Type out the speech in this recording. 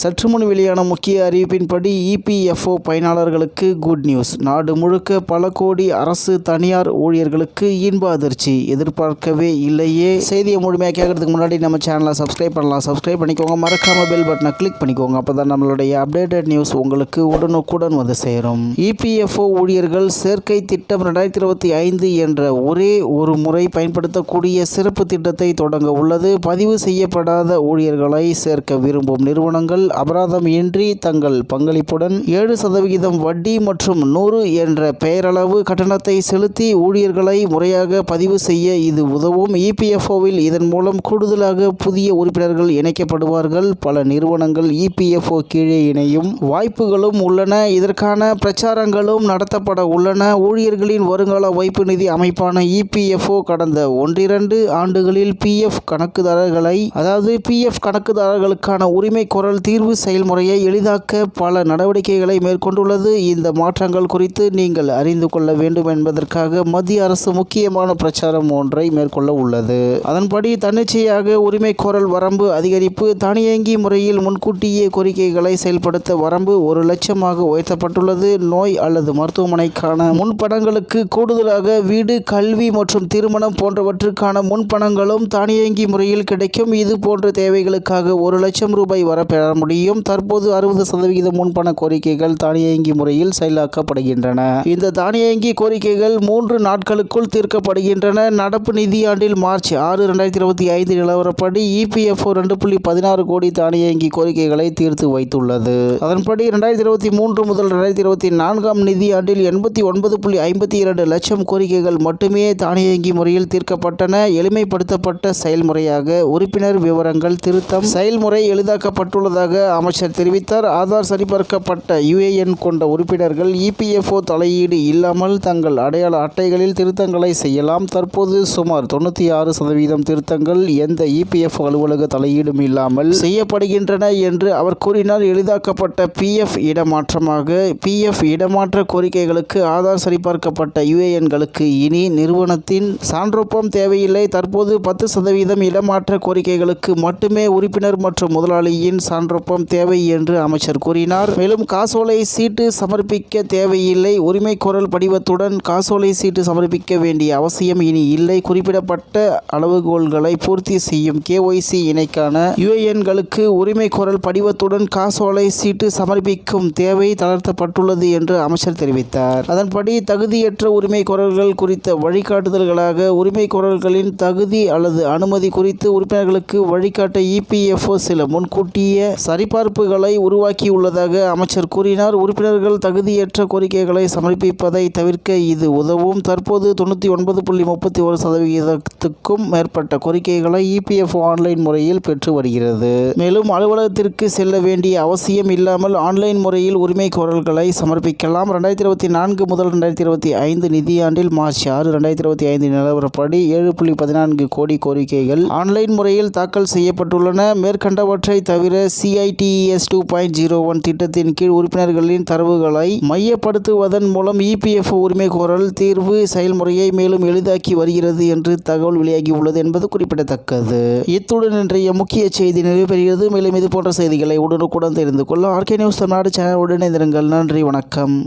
சற்று முன் வெளியான முக்கிய அறிவிப்பின்படி இபிஎஃப்ஓ பயனாளர்களுக்கு குட் நியூஸ் நாடு முழுக்க பல கோடி அரசு தனியார் ஊழியர்களுக்கு இன்ப அதிர்ச்சி. எதிர்பார்க்கவே இல்லையே. செய்தியை முழுமையாக கேட்கறதுக்கு முன்னாடி நம்ம சேனலை சப்ஸ்கிரைப் பண்ணலாம். சப்ஸ்கிரைப் பண்ணிக்கோங்க. மறக்காம பெல் பட்டனை கிளிக் பண்ணிக்கோங்க. அப்போ தான் நம்மளுடைய அப்டேட்டட் நியூஸ் உங்களுக்கு உடனுக்குடன் வந்து சேரும். இபிஎஃப்ஓ ஊழியர்கள் சேர்க்கை திட்டம் ரெண்டாயிரத்தி இருபத்தி ஐந்து என்ற ஒரே ஒரு முறை பயன்படுத்தக்கூடிய சிறப்பு திட்டத்தை தொடங்க உள்ளது. பதிவு செய்யப்படாத ஊழியர்களை சேர்க்க விரும்பும் நிறுவனங்கள் அபராதம் இன்றி தங்கள் பங்களிப்புடன் ஏழு சதவிகிதம் வட்டி மற்றும் நூறு என்ற பெயரளவு கட்டணத்தை செலுத்தி ஊழியர்களை முறையாக பதிவு செய்ய இது உதவும். இபிஎஃப்ஓவில் இதன் மூலம் கூடுதலாக புதிய உறுப்பினர்கள் இணைக்கப்படுவார்கள். பல நிறுவனங்கள் இபிஎஃப்ஓ கீழே இணையும் வாய்ப்புகளும் உள்ளன. இதற்கான பிரச்சாரங்களும் நடத்தப்பட உள்ளன. ஊழியர்களின் வருங்கால வைப்பு நிதி அமைப்பான இபிஎஃப்ஓ கடந்த ஒன்றிரண்டு ஆண்டுகளில் பிஎஃப் கணக்குதாரர்களை அதாவது பிஎஃப் கணக்குதாரர்களுக்கான உரிமை குரல் தீர்வு செயல்முறையை எளிதாக்க பல நடவடிக்கைகளை மேற்கொண்டுள்ளது. இந்த மாற்றங்கள் குறித்து நீங்கள் அறிந்து கொள்ள வேண்டும் என்பதற்காக மத்திய அரசு முக்கியமான பிரச்சாரம் ஒன்றை மேற்கொள்ள உள்ளது. அதன்படி தன்னிச்சையாக உரிமை கோரல் வரம்பு அதிகரிப்பு தானியங்கி முறையில் முன்கூட்டியே கோரிக்கைகளை செயல்படுத்த வரம்பு ஒரு லட்சமாக உயர்த்தப்பட்டுள்ளது. நோய் அல்லது மருத்துவமனைக்கான முன்பணங்களுக்கு கூடுதலாக வீடு கல்வி மற்றும் திருமணம் போன்றவற்றுக்கான முன்பணங்களும் தானியங்கி முறையில் கிடைக்கும். இது போன்ற தேவைகளுக்காக ஒரு லட்சம் ரூபாய் வர பெற முடியும். தற்போது அறுபது சதவிகித முன்பண கோரிக்கைகள் தானியங்கி முறையில் செயலாக்கப்படுகின்றன. இந்த தானியங்கி கோரிக்கைகள் மூன்று நாட்களுக்குள் தீர்க்கப்படுகின்றன. நடப்பு நிதியாண்டில் மார்ச் ஆறு ரெண்டாயிரத்தி இருபத்தி ஐந்து நிலவரப்படி இபிஎஃப்ஓ ரெண்டு புள்ளி பதினாறு கோடி தானியங்கி கோரிக்கைகளை தீர்த்து வைத்துள்ளது. அதன்படி ரெண்டாயிரத்தி இருபத்தி மூன்று முதல் ரெண்டாயிரத்தி இருபத்தி நான்காம் நிதியாண்டில் எண்பத்தி ஒன்பது புள்ளி ஐம்பத்தி இரண்டு லட்சம் கோரிக்கைகள் மட்டுமே தானியங்கி முறையில் தீர்க்கப்பட்டன. எளிமைப்படுத்தப்பட்ட செயல்முறையாக உறுப்பினர் விவரங்கள் திருத்தம். செயல்முறை எளிதாக்கப்பட்டுள்ளதாக அமைச்சர் தெரிவித்தார். ஆதார் சரிபார்க்கப்பட்ட யுஏஎன் கொண்ட உறுப்பினர்கள் இபிஎஃப்ஓ தலையீடு இல்லாமல் தங்கள் அடையாள அட்டைகளில் திருத்தங்களை செய்யலாம். தற்போது சுமார் தொண்ணூற்றி ஆறு சதவீதம் திருத்தங்கள் எந்த இபிஎஃப் அலுவலக தலையீடும் இல்லாமல் செய்யப்படுகின்றன என்று அவர் கூறினார். எளிதாக்கப்பட்ட பிஎஃப் இடமாற்றமாக பிஎஃப் இடமாற்ற கோரிக்கைகளுக்கு ஆதார் சரிபார்க்கப்பட்ட யுஏஎன்களுக்கு இனி நிறுவனத்தின் சான்றொப்பம் தேவையில்லை. தற்போது பத்து சதவீதம் இடமாற்ற கோரிக்கைகளுக்கு மட்டுமே உறுப்பினர் மற்றும் முதலாளியின் சான்றொப்பம் தேவை என்று அமைச்சர் கூறினார். மேலும் காசோலை சீட்டு சமர்ப்பிக்க தேவையில்லை. உரிமைகோரல் படிவத்துடன் காசோலை சீட்டு சமர்ப்பிக்க வேண்டிய அவசியம் இனி இல்லை. குறிப்பிடப்பட்ட அளவுகோல்களை பூர்த்தி செய்யும் கேஒய்சி இணைக்கான யுஏஎன்களுக்கு உரிமைகோரல் படிவத்துடன் காசோலை சீட்டு சமர்ப்பிக்கும் தேவை தளர்த்தப்பட்டுள்ளது என்று அமைச்சர் தெரிவித்தார். அதன்படி தகுதியற்ற உரிமைகோரல்கள் குறித்த வழிகாட்டுதல்களாக உரிமைகோரல்களின் தகுதி அல்லது அனுமதி குறித்து உறுப்பினர்களுக்கு வழிகாட்ட இபிஎஃப்ஓ சில முன்கூட்டிய சரிபார்ப்புகளை உருவாக்கியுள்ளதாக அமைச்சர் கூறினார். உறுப்பினர்கள் தகுதியற்ற கோரிக்கைகளை சமர்ப்பிப்பதை தவிர்க்க இது உதவும். தற்போது தொண்ணூற்றி ஒன்பது புள்ளி முப்பத்தி ஒரு சதவிகிதத்துக்கும் மேற்பட்ட கோரிக்கைகளை இபிஎஃப்ஓ ஆன்லைன் முறையில் பெற்று வருகிறது. மேலும் அலுவலகத்திற்கு செல்ல வேண்டிய அவசியம் இல்லாமல் ஆன்லைன் முறையில் உரிமை கோரல்களை சமர்ப்பிக்கலாம். ரெண்டாயிரத்தி இருபத்தி நான்கு முதல் ரெண்டாயிரத்தி இருபத்தி ஐந்து நிதியாண்டில் மார்ச் ஆறு ரெண்டாயிரத்தி இருபத்தி ஐந்து நிலவரப்படி ஏழு புள்ளி பதினான்கு கோடி கோரிக்கைகள் ஆன்லைன் முறையில் தாக்கல் செய்யப்பட்டுள்ளன. மேற்கண்டவற்றை தவிர CITS two point zero one திட்டத்தின் கீழ் உறுப்பினர்களின் தரவுகளை மையப்படுத்துவதன் மூலம் இபிஎஃப் உரிமைகோரல் தீர்வு செயல்முறையை மேலும் எளிதாக்கி வருகிறது என்று தகவல் வெளியாகியுள்ளது என்பது குறிப்பிடத்தக்கது. இத்துடன் இன்றைய முக்கிய செய்தி நிறைவு பெறுகிறது மேலும் இது போன்ற செய்திகளை உடனுக்குடன் தெரிந்து கொள்ள ஆர்கே நியூஸ் தமிழ்நாடு சேனல் உடனே நன்றி வணக்கம்.